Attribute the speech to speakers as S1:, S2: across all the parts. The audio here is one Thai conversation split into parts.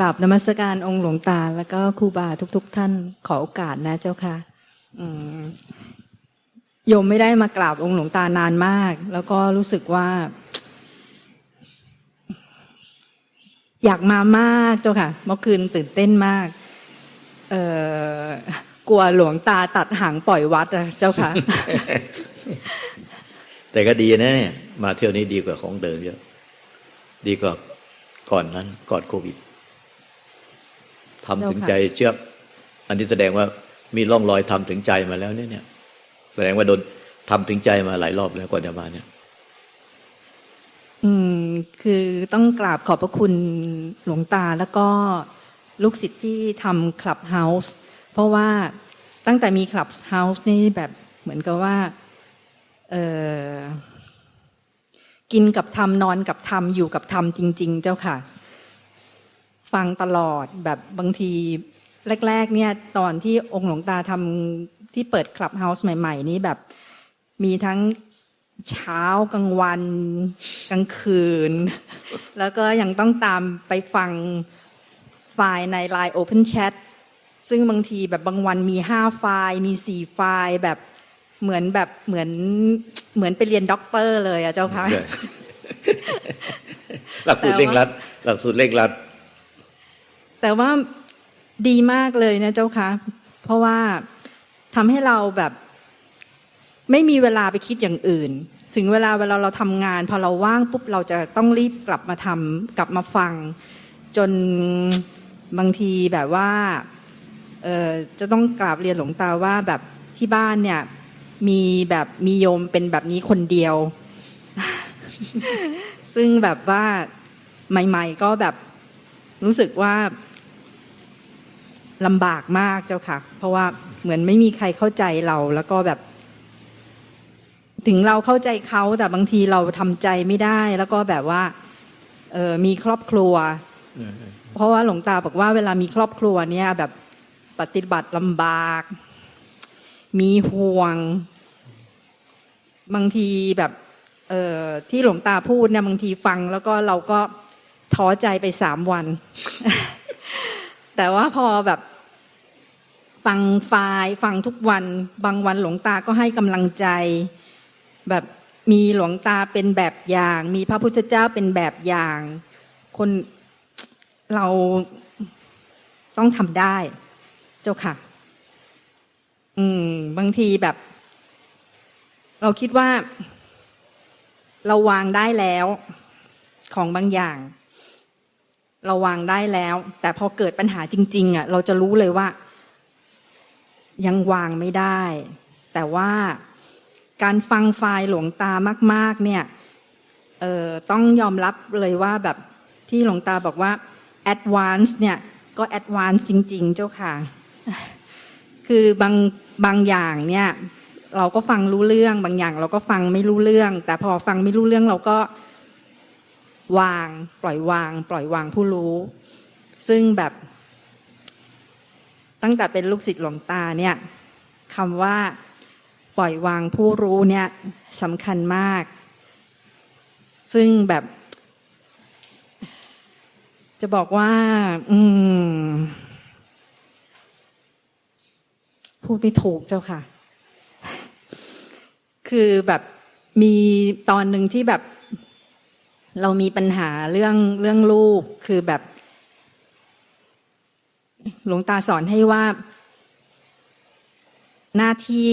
S1: ราบนมัสการองค์หลวงตา แล้วก็ครูบาทุกๆท่านขอโอกาสนะเจ้าค่ะอืมโยมไม่ได้มากราบองค์หลวงตานานมาก แล้วก็รู้สึกว่า อยากมามากเจ้าค่ะ เมื่อคืนตื่นเต้นมาก เออกลัวหลวงตาตัดหางปล่อยวัดอะเจ้าค่ะ
S2: แต่ก็ดีนะเนี่ย มาเที่ยวนี้ดีกว่าของเดิมเยอะ ดีกว่าก่อนนั้นก่อนโควิด ทำถึงใจเชื่ออันนี้แสดงว่ามีร่องรอยทำถึงใจมาแล้วเนี่ยเนี่ย แสดงว่าโดนทำถึงใจมาหลายรอบแล้วก่อนจะมาเนี่ย
S1: อืม คือต้องกราบขอบพระคุณหลวงตาแล้วก็ลูกศิษย์ที่ทำคลับเฮาส์เพราะว่าตั้งแต่มีคลับเฮาส์นี่แบบเหมือนกับว่าเออกินกับทำนอนกับทำอยู่กับทำจริง ๆ เจ้าค่ะ ฟังตลอดแบบบางทีแรก ๆ เนี่ยตอนที่องค์หลวงตาทำที่เปิดคลับเฮาส์ใหม่ ๆ นี้แบบมีทั้งเช้ากลางวันกลางคืน แล้วก็ยังต้องตามไปฟังไฟล์ใน Line Open Chat ซึ่งบางทีแบบบางวันมีห้าไฟล์มีสี่ไฟล์แบบเหมือนแบบเหมือนเหมือนไปเรียนด็อกเตอร์เลยอะเจ้าค่ะ
S2: หลักสูตรเร่งรัด หลักสูตรเร่งรัด
S1: แต่ว่าดีมากเลยนะเจ้าคะเพราะว่าทำให้เราแบบไม่มีเวลาไปคิดอย่างอื่น ถึงเวลาเวลาเราทำงาน พอเราว่างปุ๊บเราจะต้องรีบกลับมาทำกลับมาฟัง จนบางทีแบบว่าเออจะต้องกราบเรียนหลวงตาว่าแบบที่บ้านเนี่ยมีแบบมีโยมเป็นแบบนี้คนเดียว ซึ่งแบบว่าใหม่ ๆ ก็แบบรู้สึกว่า ลำบากมากเจ้าค่ะ เพราะว่าเหมือนไม่มีใครเข้าใจเราแล้วก็แบบ ถึงเราเข้าใจเขาแต่บางทีเราทำใจไม่ได้ แล้วก็แบบว่าเออมีครอบครัว เพราะว่าหลวงตาบอกว่าเวลามีครอบครัวเนี่ย แบบปฏิบัติลำบาก มีห่วง บางทีแบบเออที่หลวงตาพูดเนี่ยบางทีฟัง แล้วก็เราก็ท้อใจไปสามวัน แต่ว่าพอแบบ ฟังไฟล์ฟังทุกวัน บางวันหลวงตาก็ให้กำลังใจ แบบมีหลวงตาเป็นแบบอย่าง มีพระพุทธเจ้าเป็นแบบอย่าง คนเราต้องทำได้เจ้าค่ะ อืม บางทีแบบ เราคิดว่า เราวางได้แล้ว ของบางอย่าง เราวางได้แล้ว แต่พอเกิดปัญหาจริง ๆ อะ เราจะรู้เลยว่า ยังวางไม่ได้ แต่ว่าการฟังไฟล์หลวงตามาก ๆ เนี่ยต้องยอมรับเลยว่าแบบที่หลวงตาบอกว่า advance เนี่ยก็ advance จริง ๆ เจ้าค่ะ คือบางบางอย่างเนี่ยเราก็ฟังรู้เรื่อง บางอย่างเราก็ฟังไม่รู้เรื่อง แต่พอฟังไม่รู้เรื่องเราก็วาง ปล่อยวาง ปล่อยวางผู้รู้ ซึ่งแบบ ตั้งแต่เป็นลูกศิษย์หลวงตาเนี่ยคำว่าปล่อยวางผู้รู้เนี่ยสำคัญมาก ซึ่งแบบ จะบอกว่า อืมพูดไม่ถูกเจ้าค่ะ คือแบบมีตอนหนึ่งที่แบบ เรามีปัญหาเรื่องเรื่องลูก คือแบบ หลวงตาสอนให้ว่า หน้าที่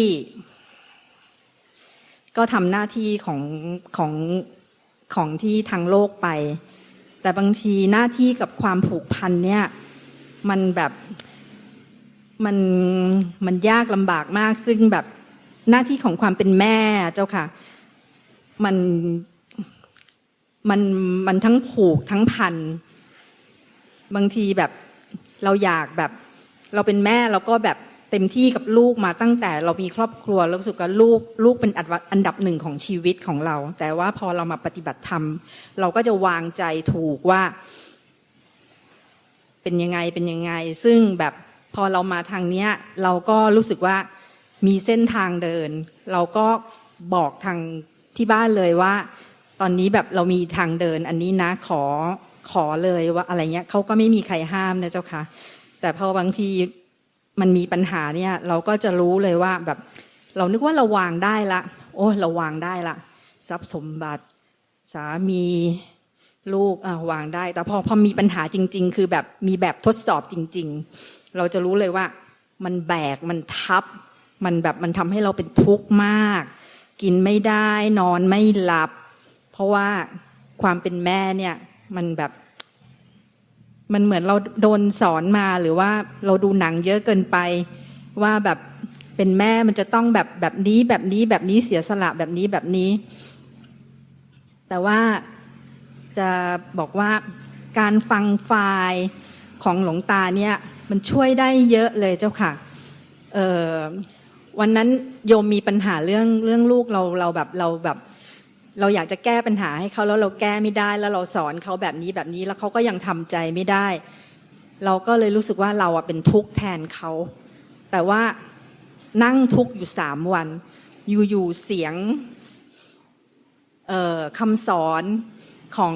S1: ก็ทำหน้าที่ของของของที่ทางโลกไป แต่บางทีหน้าที่กับความผูกพันเนี่ย มันแบบมันมันยากลำบากมาก ซึ่งแบบหน้าที่ของความเป็นแม่เจ้าค่ะ มันมันมันทั้งผูกทั้งพัน บางทีแบบ เราอยากแบบเราเป็นแม่เราก็แบบเต็มที่กับลูกมาตั้งแต่เรามีครอบครัวเรารู้สึกว่าลูกลูกเป็นอันดับหนึ่งของชีวิตของเรา แต่ว่าพอเรามาปฏิบัติธรรม เราก็จะวางใจถูกว่า เป็นยังไงเป็นยังไง ซึ่งแบบพอเรามาทางเนี้ย เราก็รู้สึกว่ามีเส้นทางเดิน เราก็บอกทางที่บ้านเลยว่า ตอนนี้แบบเรามีทางเดินอันนี้นะขอ ขอเลยว่าอะไรเงี้ยเขาก็ไม่มีใครห้ามนะเจ้าค่ะ แต่พอบางทีมันมีปัญหาเนี่ย เราก็จะรู้เลยว่าแบบ เรานึกว่าเราวางได้ละ โอ้เราวางได้ละทรัพย์สมบัติสามีลูกอะวางได้ แต่พอพอมีปัญหาจริง ๆ คือแบบมีแบบทดสอบจริง ๆ เราจะรู้เลยว่า มันแบกมันทับ มันแบบมันทำให้เราเป็นทุกข์มาก กินไม่ได้นอนไม่หลับ เพราะว่าความเป็นแม่เนี่ย มันแบบ มันเหมือนเราโดนสอนมาหรือว่าเราดูหนังเยอะเกินไป ว่าแบบเป็นแม่มันจะต้องแบบแบบนี้แบบนี้แบบนี้เสียสละแบบนี้แบบนี้ แต่ว่าจะบอกว่าการฟังไฟล์ของหลวงตาเนี่ย มันช่วยได้เยอะเลยเจ้าค่ะวันนั้นโยมมีปัญหาเรื่องเรื่องลูกเราเราแบบเราแบบ เราอยากจะแก้ปัญหาให้เขาแล้วเราแก้ไม่ได้ แล้วเราสอนเขาแบบนี้แบบนี้แล้วเขาก็ยังทำใจไม่ได้ เราก็เลยรู้สึกว่าเราอะเป็นทุกข์แทนเขา แต่ว่านั่งทุกข์อยู่สามวัน อยู่ๆเสียงเออคำสอนของ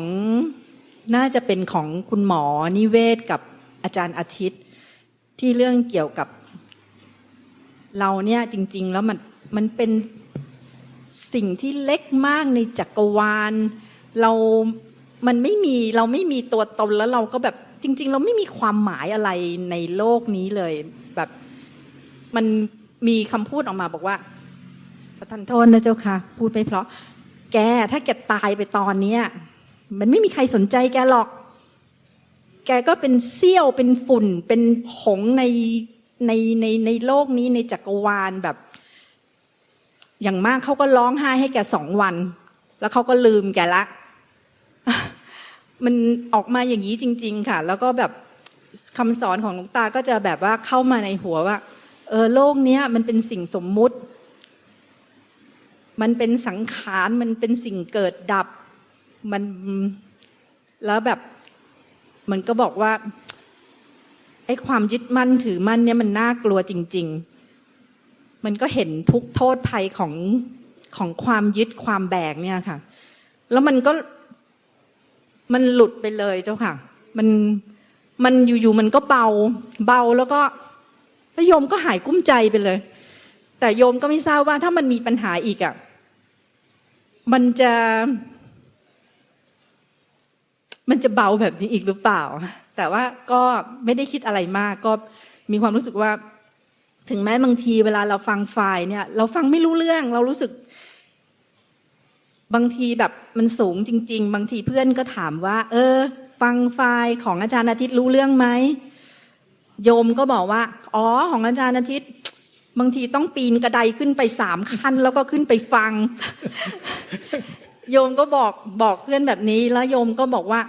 S1: น่าจะเป็นของคุณหมอนิเวศกับอาจารย์อาทิตย์ ที่เรื่องเกี่ยวกับเราเนี่ยจริง ๆ แล้วมันมันเป็น สิ่งที่เล็กมากในจักรวาล เรา มันไม่มีเราไม่มีตัวตนแล้วเราก็แบบจริง ๆ เราไม่มีความหมายอะไรในโลกนี้เลยแบบมันมีคำพูดออกมาบอกว่าประทานโทษนะเจ้าค่ะ พูดไม่เพราะ แกถ้าแกตายไปตอนเนี้ยมันไม่มีใครสนใจแกหรอก แกก็เป็นเสี้ยวเป็นฝุ่น เป็นผงในในในในโลกนี้ในจักรวาลแบบ อย่างมากเขาก็ร้องไห้ให้แกสองวัน แล้วเขาก็ลืมแกละ มันออกมาอย่างนี้จริง ๆ ค่ะ แล้วก็แบบคำสอนของหลวงตาก็จะแบบว่าเข้ามาในหัวว่า เออโลกเนี้ยมันเป็นสิ่งสมมุติ มันเป็นสังขารมันเป็นสิ่งเกิดดับ มันแล้วแบบ มันก็บอกว่าไอ้ความยึดมั่นถือมั่นเนี่ยมันน่ากลัวจริง ๆ มันก็เห็นทุกโทษภัยของของความยึดความแบกเนี่ยค่ะ แล้วมันก็มันหลุดไปเลยเจ้าค่ะ มันมันอยู่ๆมันก็เบาเบาแล้วก็แล้วโยมก็หายกุ้มใจไปเลย แต่โยมก็ไม่ทราบว่าถ้ามันมีปัญหาอีกอะมันจะ มันจะเบาแบบนี้อีกหรือเปล่า แต่ว่าก็ไม่ได้คิดอะไรมาก ก็มีความรู้สึกว่า ถึงแม้บางทีเวลาเราฟังไฟล์เนี่ย เราฟังไม่รู้เรื่อง เรารู้สึก บางทีแบบมันสูงจริง ๆ บางทีเพื่อนก็ถามว่า เออ ฟังไฟล์ของอาจารย์อาทิตย์รู้เรื่องไหมโยมก็บอกว่า อ๋อ ของอาจารย์อาทิตย์ บางทีต้องปีนกระไดขึ้นไปสามขั้น แล้วก็ขึ้นไปฟัง โยมก็บอกบอกเพื่อนแบบนี้ แล้วโยมก็บอกว่า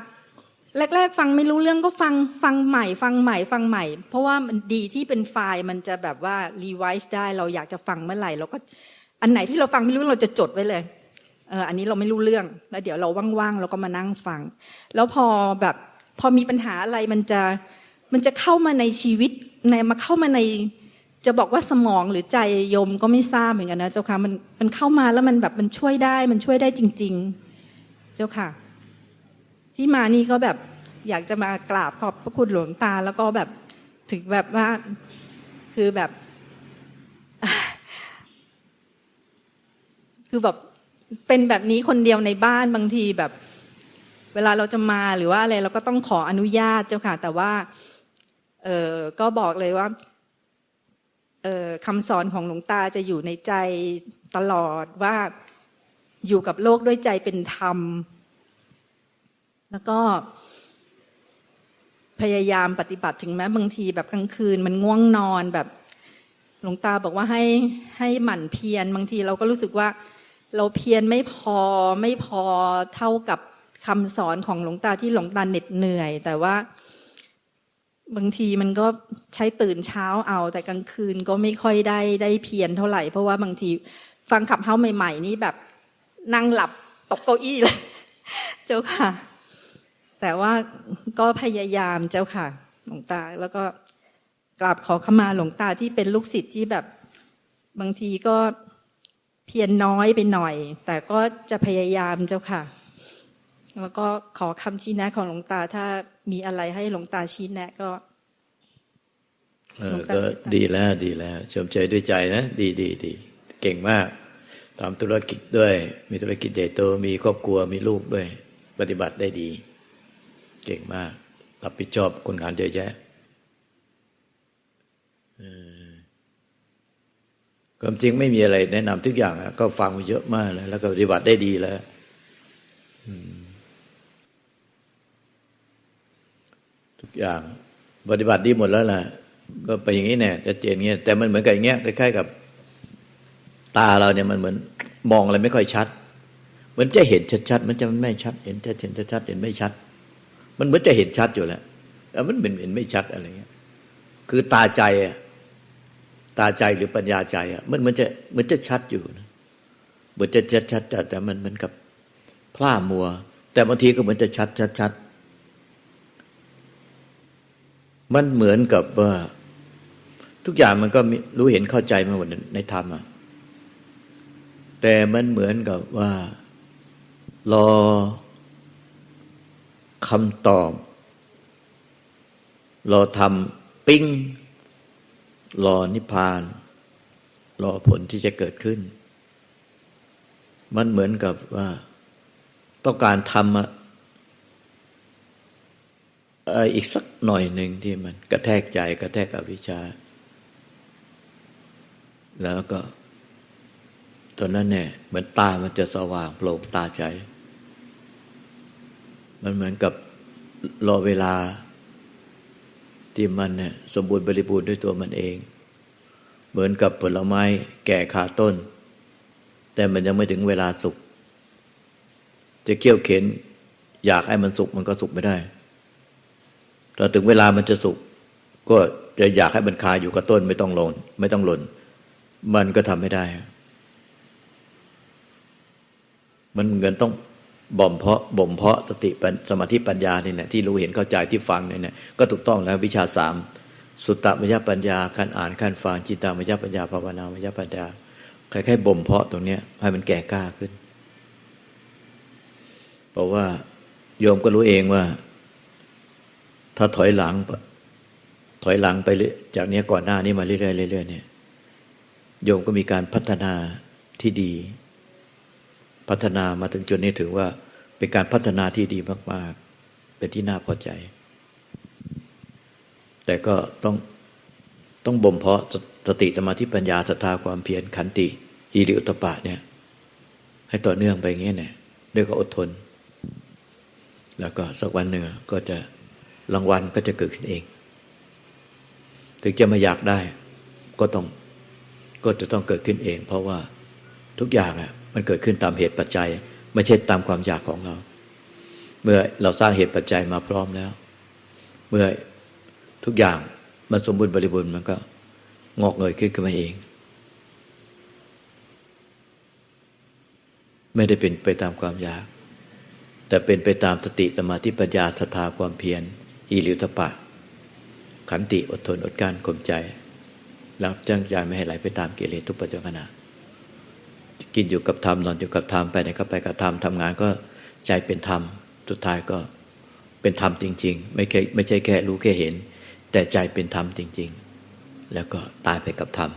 S1: แรก ๆ ฟังไม่รู้เรื่องก็ฟังฟังใหม่ ฟังใหม่ฟังใหม่ เพราะว่ามันดีที่เป็นไฟล์มันจะแบบว่ารีไวซ์ได้เราอยากจะฟังเมื่อไหร่เราก็อันไหนที่เราฟังไม่รู้เราจะจดไว้เลยเอออันนี้เราไม่รู้เรื่องแล้วเดี๋ยวเราว่างๆเราก็มานั่งฟัง แล้วพอแบบพอมีปัญหาอะไรมันจะมันจะเข้ามาในชีวิตในมาเข้ามาในจะบอกว่าสมองหรือใจโยมก็ไม่ทราบเหมือนกันนะเจ้าค่ะมันมันเข้ามาแล้วมันแบบมันช่วยได้มันช่วยได้จริง ๆ เจ้าค่ะ ที่มานี่ก็แบบอยากจะมากราบขอบพระคุณหลวงตา แล้วก็แบบถึงแบบว่าคือแบบ คือแบบเป็นแบบนี้คนเดียวในบ้านบางทีแบบ เวลาเราจะมาหรือว่าอะไรเราก็ต้องขออนุญาตเจ้าค่ะ แต่ว่า เออก็บอกเลยว่า เออคำสอนของหลวงตาจะอยู่ในใจตลอดว่าอยู่กับโลกด้วยใจเป็นธรรม แล้วก็พยายามปฏิบัติถึงแม้บางทีแบบกลางคืน มันง่วงนอนแบบหลวงตาบอกว่าให้ให้หมั่นเพียรบางทีเราก็รู้สึกว่า เราเพียรไม่พอไม่พอเท่ากับคำสอนของหลวงตาที่หลวงตาเหน็ดเหนื่อย แต่ว่า บางทีมันก็ใช้ตื่นเช้าเอา แต่กลางคืนก็ไม่ค่อยได้ได้เพียรเท่าไหร่ เพราะว่าบางทีฟังขับเฮ้าใหม่ ๆ นี่แบบนั่งหลับตกเก้าอี้เลย เจ้าค่ะ แต่ว่าก็พยายามเจ้าค่ะ หลวงตา แล้วก็กราบขอขมาหลวงตาที่เป็นลูกศิษย์ที่แบบ บางทีก็เพียรน้อยไปหน่อย แต่ก็จะพยายามเจ้าค่ะ แล้วก็ขอคำชี้แนะของหลวงตาถ้ามีอะไรให้หลวงตาชี้แนะก็
S2: เออ
S1: หลวงตา
S2: ก็ดีแล้วดีแล้วชมเชยด้วยใจนะ ดีดีดีเก่งมากทำธุรกิจด้วย มีธุรกิจใหญ่โตมีครอบครัวมีลูกด้วย ปฏิบัติได้ดี เก่งมาก รับผิดชอบคนงานเยอะแยะเออความจริงไม่มีอะไรแนะนำทุกอย่างอะก็ฟังมาเยอะมากแล้ว แล้วก็ปฏิบัติได้ดีแล้วทุกอย่างปฏิบัติดีหมดแล้วล่ะ ก็ไปอย่างนี้แน่จะเจนเงี้ยแต่มันเหมือนกับอย่างเงี้ยคล้ายๆกับ ตาเราเนี่ยมันเหมือน มองอะไรไม่ค่อยชัดเหมือนจะเห็นชัดๆมันจะไม่ชัด เห็นจะเห็นชัดเห็นไม่ชัด มันเหมือนจะเห็นชัดอยู่แล้วแต่มันเป็นเห็นไม่ชัดอะไรเงี้ย คือตาใจอะตาใจหรือปัญญาใจอะมันเหมือนจะเหมือนจะชัดอยู่นะเหมือนจะชัดชัดแต่แต่มันเหมือนกับพร่ามัว แต่บางทีก็เหมือนจะชัดชัดชัดมันเหมือนกับว่าทุกอย่างมันก็รู้เห็นเข้าใจมาหมดในธรรมอะแต่มันเหมือนกับว่า รอ คำตอบ รอทำปิ้ง รอนิพพาน รอผลที่จะเกิดขึ้น มันเหมือนกับว่า ต้องการทำอะไออีกสักหน่อยหนึ่งที่มัน กระแทกใจ กระแทกอวิชชา แล้วก็ตอนนั้นเนี่ยเหมือนตามันจะสว่างโปร่งตาใจ มันเหมือนกับรอเวลา ที่มันเนี่ยสมบูรณ์บริบูรณ์ด้วยตัวมันเอง เหมือนกับผลไม้แก่ขาต้น แต่มันยังไม่ถึงเวลาสุกจะเคี่ยวเข็น อยากให้มันสุกมันก็สุกไม่ได้พอถึงเวลามันจะสุกก็จะอยากให้มันคาอยู่กับต้นไม่ต้องหล่นไม่ต้องหล่น มันก็ทำไม่ได้ มันเหมือนต้อง บ่มเพาะบ่มเพาะสติปัญสมาธิปัญญาเนี่ยนะที่รู้เห็นเข้าใจที่ฟังเนี่ยนะก็ถูกต้องแล้ววิชาสามสุตตมยปัญญาการอ่านการฟังจิตตามยปัญญาภาวนามยปัญญาคล้ายๆบ่มเพาะตรงเนี้ยให้มันแก่กล้าขึ้น เพราะว่าโยมก็รู้เองว่า ถ้าถอยหลัง ถอยหลังไปเรื่อยจากเนี้ยก่อนหน้านี้มาเรื่อยๆเรื่อยๆเนี่ยโยมก็มีการพัฒนาที่ดี พัฒนามาถึงจุดนี้ถือว่าเป็นการพัฒนาที่ดีมาก ๆ เป็นที่น่าพอใจ แต่ก็ต้องต้องบ่มเพาะสสติสมาธิปัญญาศรัทธาความเพียรขันติอิริอุตปะเนี่ย ให้ต่อเนื่องไปอย่างเงี้ยเนี่ยด้วยก็อดทน แล้วก็สักวันหนึ่งก็จะรางวัลก็จะเกิดขึ้นเอง ถึงจะม่อยากได้ ก็ต้องก็จะต้องเกิดขึ้นเอง เพราะว่าทุกอย่างอะ มันเกิดขึ้นตามเหตุปัจจัย ไม่ใช่ตามความอยากของเรา เมื่อเราสร้างเหตุปัจจัยมาพร้อมแล้ว เมื่อทุกอย่างมันสมบูรณ์บริบูรณ์มันก็งอกเงยขึ้นขึ้นมาเอง ไม่ได้เป็นไปตามความอยาก แต่เป็นไปตามสติสมาธิปัญญาศรัทธาความเพียรอิริยตปะ ขันติอดทนอดกลั้นข่มใจแล้วจ้างใจไม่ให้ไหลไปตามกิเลสทุกปัจจุบัน กินอยู่กับธรรมนอนอยู่กับธรรมไปไหนก็ไปกับธรรมทำงานก็ใจเป็นธรรมสุดท้ายก็เป็นธรรมจริง ๆ ไม่แค่ไม่ใช่แค่รู้แค่เห็น แต่ใจเป็นธรรมจริง ๆ แล้วก็ตายไปกับธรรม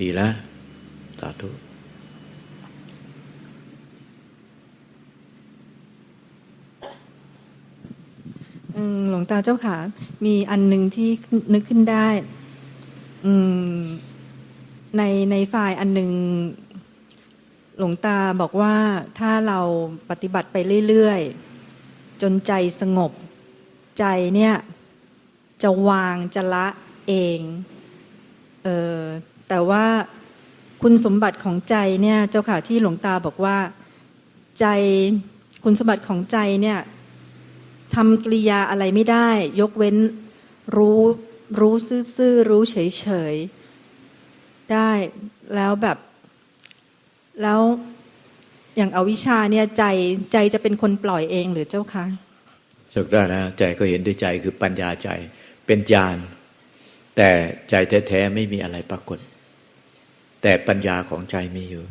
S2: ดีแล้วสาธุ
S1: หลวงตาเจ้าค่ะมีอันหนึ่งที่นึกขึ้นได้ อืม ในในฝ่ายอันหนึ่งหลวงตาบอกว่าถ้าเราปฏิบัติไปเรื่อยๆ จนใจสงบ ใจเนี่ย จะวางจะละเองเออแต่ว่าคุณสมบัติของใจเนี่ยเจ้าค่ะที่หลวงตาบอกว่าใจคุณสมบัติของใจเนี่ยทำกริยาอะไรไม่ได้ ยกเว้นรู้รู้ซื่อๆรู้เฉยๆ ได้แล้วแบบแล้วอย่างอวิชชาเนี่ยใจใจจะเป็นคนปล่อยเองหรือเจ้าคะ
S2: สุดได้แล้วใจก็เห็นด้วยใจคือปัญญาใจเป็นญาณแต่ใจแท้ๆไม่มีอะไรปรากฏ แต่ปัญญาของใจมีอยู่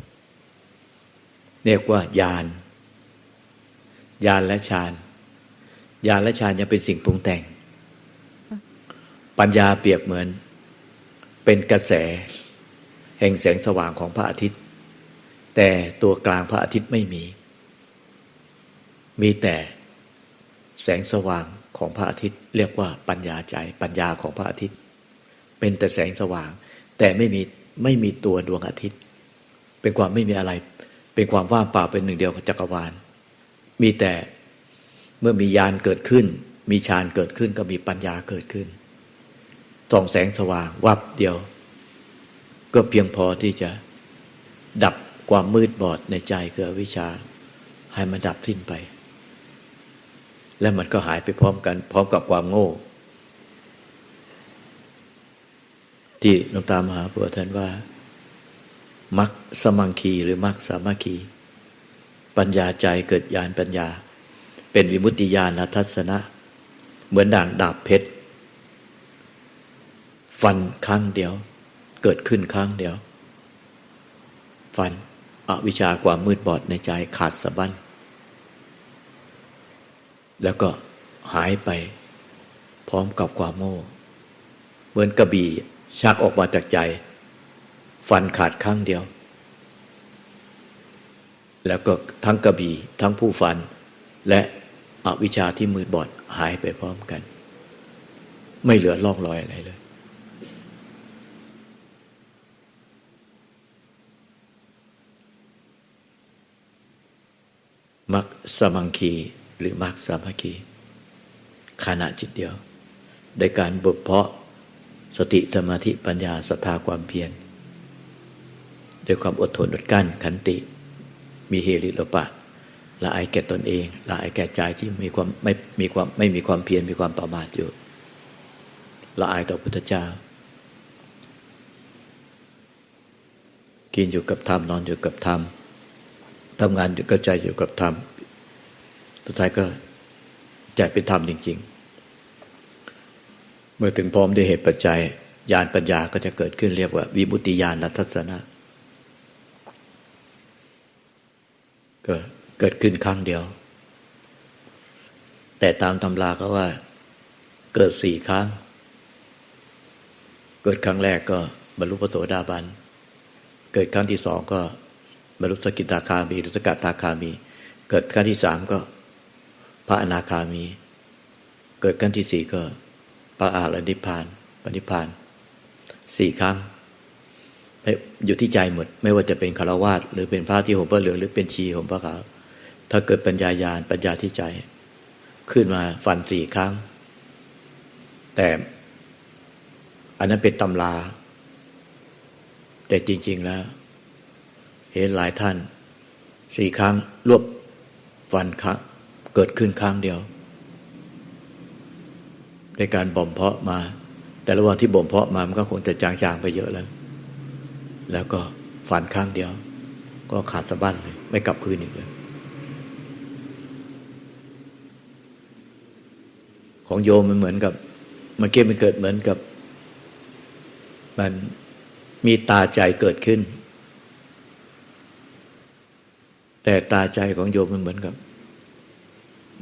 S2: เรียกว่าญาณญาณและฌานญาณและฌานยังเป็นสิ่งปรุงแต่ง ปัญญาเปรียบเหมือน เป็นกระแส แห่งแสงสว่างของพระอาทิตย์ แต่ตัวกลางพระอาทิตย์ไม่มี มีแต่แสงสว่างของพระอาทิตย์ เรียกว่าปัญญาใจปัญญาของพระอาทิตย์ เป็นแต่แสงสว่าง แต่ไม่มีไม่มีตัวดวงอาทิตย์ เป็นความไม่มีอะไร เป็นความว่างเปล่าเป็นหนึ่งเดียวของจักรวาล มีแต่เมื่อมียานเกิดขึ้น มีฌานเกิดขึ้นก็มีปัญญาเกิดขึ้นส่องแสงสว่างวับเดียว ก็เพียงพอที่จะดับความมืดบอดในใจคืออวิชชา ให้มันดับสิ้นไป และมันก็หายไปพร้อมกัน พร้อมกับความโง่ ที่หลวงตามหาบัวท่านว่ามักสมังคีหรือมักสามัคคี ปัญญาใจเกิดญาณปัญญา เป็นวิมุตติญาณทัศนะ เหมือนด่างดาบเพชร ฟันครั้งเดียว เกิดขึ้นครั้งเดียว ฟันอวิชาความมืดบอดในใจขาดสะบั้น แล้วก็หายไปพร้อมกับความโง่เหมือนกระบี่ชักออกมาจากใจ ฟันขาดครั้งเดียว แล้วก็ทั้งกระบี่ทั้งผู้ฟัน และอวิชาที่มืดบอดหายไปพร้อมกัน ไม่เหลือร่องรอยอะไรเลย มักสมังคี หรือมักสามัคคีขณะจิตเดียวในการบทเพาะสติสมธิปัญญาศรัทธาความเพียรด้วยความอดทนอดกั้นขันติ มีเฮริโลปะละอายแก่ตนเองละอายแก่ใจที่มีความไม่มีความไม่มีความเพียรมีความประมาทอยู่ละอายต่อพุทธเจ้า กินอยู่กับธรรมนอนอยู่กับธรรม ทำงานอยู่กับใจอยู่กับธรรมสุดท้ายก็ใจเป็นธรรมจริง ๆ เมื่อถึงพร้อมด้วยเหตุปัจจัยญาณปัญญาก็จะเกิดขึ้นเรียกว่า วิมุตติญาณทัศนะก็เกิดขึ้นครั้งเดียว แต่ตามตำราก็ว่า เกิดสี่ครั้ง เกิดครั้งแรกก็บรรลุพระโสดาบัน เกิดครั้งที่สองก็ บรรลุสกิตาคามีหรือสกัดตาคามี เกิดขั้นที่สามก็พระอนาคามี เกิดขั้นที่สี่ก็พระอาหานิพานปณิพพานสี่ครั้งอยู่ที่ใจหมด ไม่ว่าจะเป็นคารวาสหรือเป็นพระที่ห่มพระเหลืองหรือเป็นชีห่มพระขาวถ้าเกิดปัญญายาณปัญญาที่ใจ ขึ้นมาฟันสี่ครั้ง แต่อันนั้นเป็นตำรา แต่จริง ๆ แล้ว เห็นหลายท่านสี่ครั้งรวบฟันครั้งเกิดขึ้นครั้งเดียวในการบ่มเพาะมา แต่ระหว่างที่บ่มเพาะมามันก็คงจะจางๆไปเยอะแล้ว แล้วก็ฟันครั้งเดียว ก็ขาดสะบั้นเลยไม่กลับคืนอีกเลยของโยมมันเหมือนกับเมื่อกี้มันเกิดเหมือนกับ มันมีตาใจเกิดขึ้น แต่ตาใจของโยมมันเหมือนกับ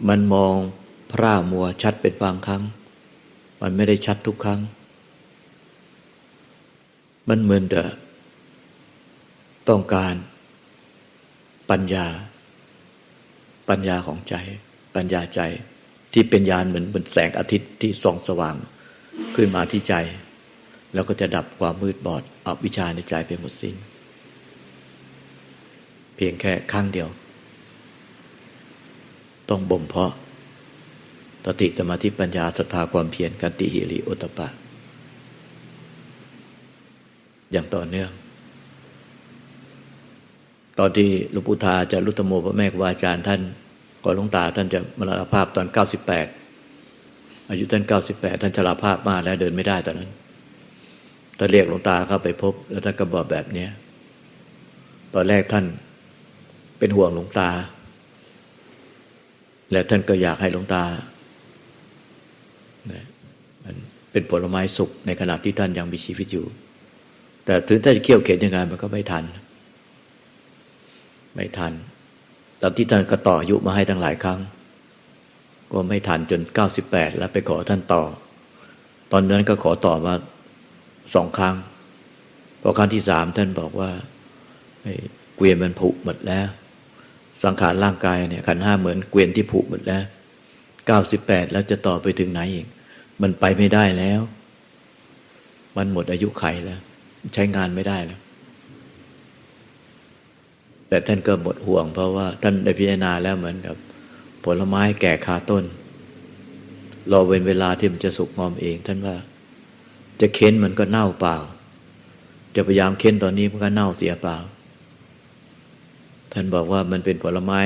S2: มันมองพร่ามัวชัดเป็นบางครั้ง มันไม่ได้ชัดทุกครั้ง มันเหมือนแต่ต้องการปัญญา ปัญญาของใจ ปัญญาใจที่เป็นญาณเหมือนเหมือนแสงอาทิตย์ที่ส่องสว่าง ขึ้นมาที่ใจ แล้วก็จะดับความมืดบอดอวิชชาในใจไปหมดสิ้น เพียงแค่ครั้งเดียว ต้องบ่มเพาะตติสมาธิปัญญาศรัทธาความเพียรกันติหิริโอตปะ อย่างต่อเนื่อง ตอนที่หลวงปู่ทาจะรุตโมพระแม่ครูอาจารย์ท่านก่อนหลวงตาท่านจะมรณภาพตอนเก้าสิบแปดอายุท่านเก้าสิบแปดท่านชราภาพมากแล้วเดินไม่ได้ตอนนั้นท่านเรียกหลวงตาเข้าไปพบ แล้วท่านก็บอกแบบนี้ตอนแรกท่าน เป็นห่วงหลวงตา และท่านก็อยากให้หลวงตาเป็นผลไม้สุกในขณะที่ท่านยังมีชีวิตอยู่ แต่ถึงท่านจะเขี่ยวเข็นยังไงมันก็ไม่ทัน ไม่ทัน ตอนที่ท่านก็ต่ออายุมาให้ตั้งหลายครั้ง ก็ไม่ทันจนเก้าสิบแปดแล้วไปขอท่านต่อ ตอนนั้นก็ขอต่อมาสองครั้งพอครั้งที่สามท่านบอกว่าไอ้เกวียนมันผุหมดแล้ว สังขารร่างกายเนี่ยขันห้าเหมือนเกวียนที่ผุหมดแล้วเก้าสิบแปดแล้วจะต่อไปถึงไหนอีก มันไปไม่ได้แล้ว มันหมดอายุไขแล้ว ใช้งานไม่ได้แล้ว แต่ท่านก็หมดห่วง เพราะว่าท่านได้พิจารณาแล้วเหมือนกับ ผลไม้แก่คาต้น รอเว้นเวลาที่มันจะสุกงอมเอง ท่านว่า จะเค้นมันก็เน่าเปล่า จะพยายามเค้นตอนนี้มันก็เน่าเสียเปล่า ท่านบอกว่ามันเป็นผลไม้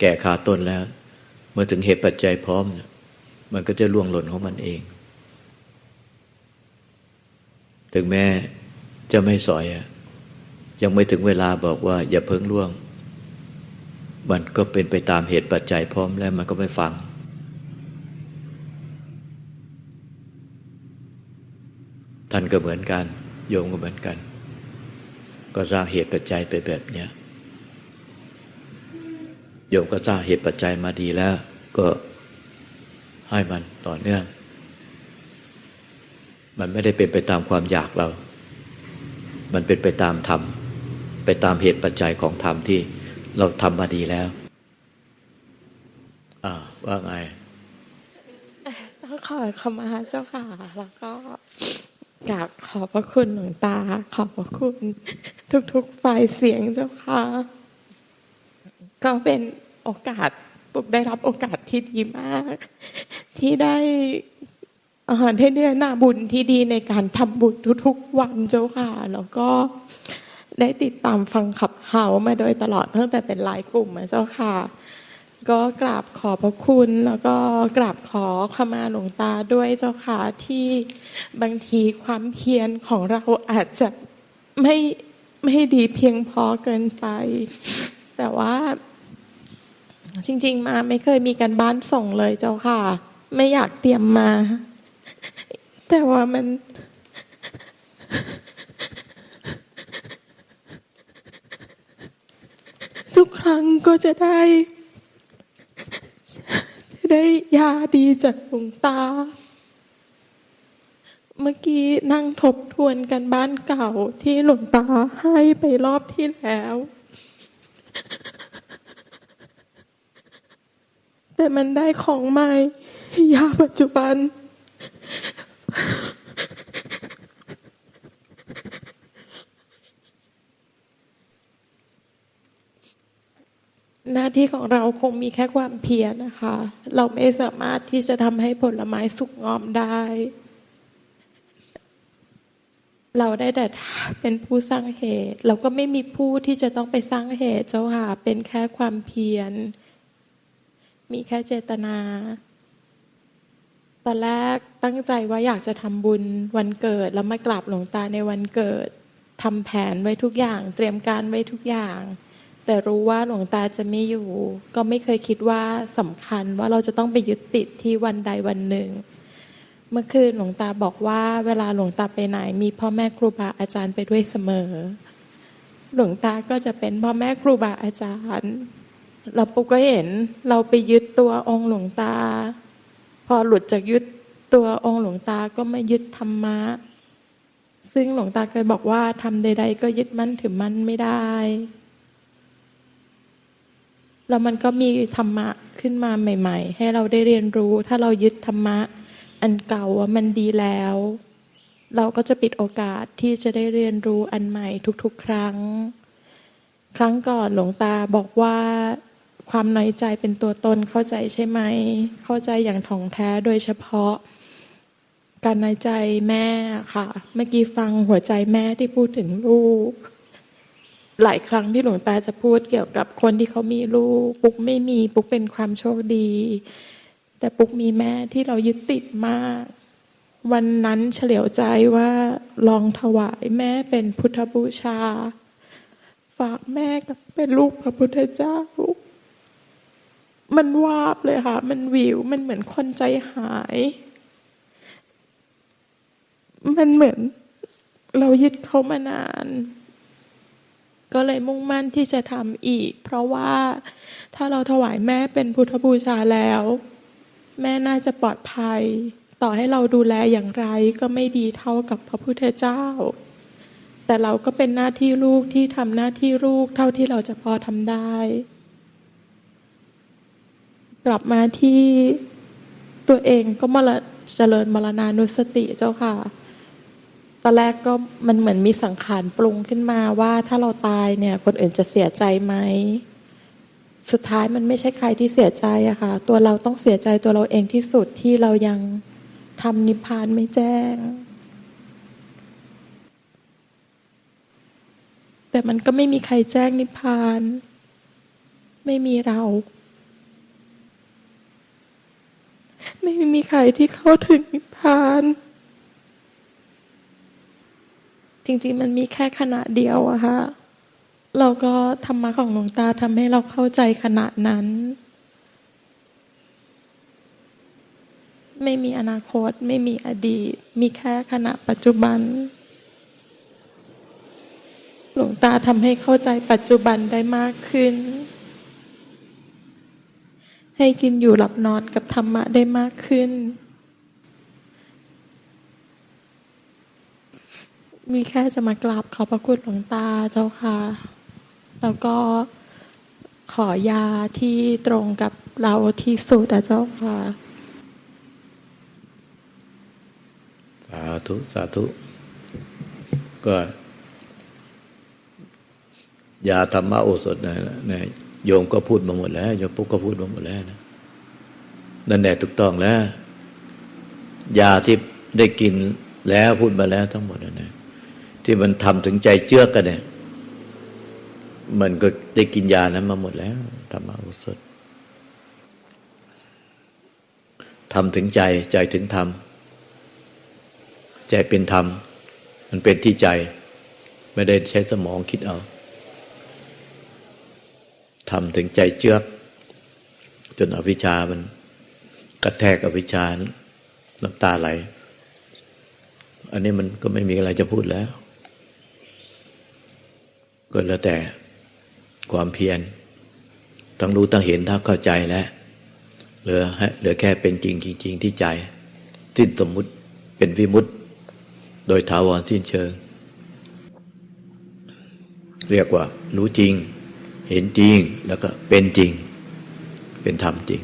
S2: แก่คาต้นแล้ว เมื่อถึงเหตุปัจจัยพร้อมเนี่ยมันก็จะล่วงหล่นของมันเอง ถึงแม้จะไม่สอยยังไม่ถึงเวลาบอกว่า อย่าเพิ่งล่วง มันก็เป็นไปตามเหตุปัจจัยพร้อมแล้วมันก็ไม่ฟัง ท่านก็เหมือนกัน โยมก็เหมือนกัน ก็สร้างเหตุปัจจัยไปแบบเนี้ย โยมก็สร้างเหตุปัจจัยมาดีแล้ว ก็ให้มันต่อเนื่อง มันไม่ได้เป็นไปตามความอยากเรา มันเป็นไปตามธรรม ไปตามเหตุปัจจัยของธรรมที่เราทำมาดีแล้ว อ่า ว่าไง
S3: ต้องขอขมาเจ้าค่ะ แล้วก็กราบขอบพระคุณหลวงตา ขอบพระคุณ ทุกๆฝ่ายเสียงเจ้าค่ะ ก็เป็นโอกาสปุกได้รับโอกาสที่ดีมาก ที่ได้อ่อได้เนื้อหน้าบุญที่ดีในการทำบุญทุกๆวันเจ้าค่ะ แล้วก็ได้ติดตามฟังขับเฮามาโดยตลอดตั้งแต่เป็นไลน์กลุ่มอะเจ้าค่ะ ก็กราบขอพระคุณ แล้วก็กราบขอขมาหลวงตาด้วยเจ้าค่ะที่บางทีความเพียรของเราอาจจะไม่ไม่ดีเพียงพอเกินไป แต่ว่า จริง ๆ มาไม่เคยมีการบ้านส่งเลยเจ้าค่ะ ไม่อยากเตรียมมา แต่ว่ามัน ทุกครั้งก็จะได้ จะได้ยาดีจากหลวงตา เมื่อกี้นั่งทบทวนกันบ้านเก่าที่หลวงตาให้ไปรอบที่แล้ว แต่มันได้ของใหม่ยาปัจจุบัน หน้าที่ของเราคงมีแค่ความเพียรนะคะ เราไม่สามารถที่จะทำให้ผลไม้สุกงอมได้ เราได้แต่เป็นผู้สร้างเหตุ เราก็ไม่มีผู้ที่จะต้องไปสร้างเหตุเจ้าค่ะเป็นแค่ความเพียร มีแค่เจตนา ตอนแรกตั้งใจว่าอยากจะทำบุญวันเกิด แล้วมากราบหลวงตาในวันเกิดทำแผนไว้ทุกอย่าง เตรียมการไว้ทุกอย่าง แต่รู้ว่าหลวงตาจะไม่อยู่ ก็ไม่เคยคิดว่าสำคัญว่าเราจะต้องไปยึดติดที่วันใดวันหนึ่ง เมื่อคืนหลวงตาบอกว่าเวลาหลวงตาไปไหน มีพ่อแม่ครูบาอาจารย์ไปด้วยเสมอ หลวงตาก็จะเป็นพ่อแม่ครูบาอาจารย์ เราปุ๊กก็เห็นเราไปยึดตัวองค์หลวงตา พอหลุดจากยึดตัวองค์หลวงตาก็ไม่ยึดธรรมะ ซึ่งหลวงตาเคยบอกว่าทำใด ๆ ก็ยึดมั่นถือมั่นไม่ได้ แล้วมันก็มีธรรมะขึ้นมาใหม่ ๆ ให้เราได้เรียนรู้ ถ้าเรายึดธรรมะ อันเก่าว่ามันดีแล้ว เราก็จะปิดโอกาสที่จะได้เรียนรู้อันใหม่ทุกๆ ครั้ง ครั้งก่อนหลวงตาบอกว่า ความน้อยใจเป็นตัวตนเข้าใจใช่ไหม เข้าใจอย่างถ่องแท้โดยเฉพาะ การน้อยใจแม่ค่ะ เมื่อกี้ฟังหัวใจแม่ที่พูดถึงลูก หลายครั้งที่หลวงตาจะพูดเกี่ยวกับคนที่เขามีลูก ปุ๊กไม่มีปุ๊กเป็นความโชคดี แต่ปุ๊กมีแม่ที่เรายึดติดมาก วันนั้นเฉลียวใจว่าลองถวายแม่เป็นพุทธบูชาฝากแม่กับเป็นลูกพระพุทธเจ้า มันวาบเลยค่ะ มันวิว มันเหมือนคนใจหาย มันเหมือนเรายึดเขามานาน ก็เลยมุ่งมั่นที่จะทำอีก เพราะว่าถ้าเราถวายแม่เป็นพุทธบูชาแล้ว แม่น่าจะปลอดภัย ต่อให้เราดูแลอย่างไรก็ไม่ดีเท่ากับพระพุทธเจ้า แต่เราก็เป็นหน้าที่ลูกที่ทำหน้าที่ลูกเท่าที่เราจะพอทำได้ กลับมาที่ตัวเองก็มาเจริญมรณานุสติเจ้าค่ะ ตอนแรกก็มันเหมือนมีสังขารปรุงขึ้นมาว่าถ้าเราตายเนี่ย คนอื่นจะเสียใจไหม สุดท้ายมันไม่ใช่ใครที่เสียใจอะค่ะ ตัวเราต้องเสียใจตัวเราเองที่สุดที่เรายังทำนิพพานไม่แจ้ง แต่มันก็ไม่มีใครแจ้งนิพพาน ไม่มีเรา ไม่มีใครที่เข้าถึงนิพพาน จริงๆ มันมีแค่ขณะเดียวอะค่ะเราก็ธรรมะของหลวงตาทำให้เราเข้าใจขณะนั้น ไม่มีอนาคต ไม่มีอดีต มีแค่ขณะปัจจุบัน หลวงตาทำให้เข้าใจปัจจุบันได้มากขึ้น ให้กินอยู่หลับนอนกับธรรมะได้มากขึ้น มีแค่จะมากราบขอพระคุณหลวงตาเจ้าค่ะ แล้วก็ขอยาที่ตรงกับเราที่สุดอะเจ้าค่ะ
S2: สาธุ สาธุ ก็ยาธรรมโอสถนะนะ โยมก็พูดมาหมดแล้วโยมปุ๊กก็พูดมาหมดแล้วนะนั่นแหละถูกต้องแล้ว ยาที่ได้กินแล้วพูดมาแล้วทั้งหมดนะนะที่มันทำถึงใจเจือกกันเนี่ย มันก็ได้กินยานั้นมาหมดแล้วธรรมโอสถทำถึงใจใจถึงธรรมใจเป็นธรรม มันเป็นที่ใจ ไม่ได้ใช้สมองคิดเอา ทำถึงใจเจือกจนอวิชามันกระแทกอวิชาน้ำตาไหล อันนี้มันก็ไม่มีอะไรจะพูดแล้ว ก็แล้วแต่ความเพียรทั้งรู้ทั้งเห็นทั้งเข้าใจแล้วเหลือให้เหลือแค่เป็นจริงจริงที่ใจ สิ้นสมมุติเป็นวิมุตติ โดยถาวรสิ้นเชิง เรียกว่ารู้จริง เห็นจริงแล้วก็เป็นจริง เป็นธรรมจริง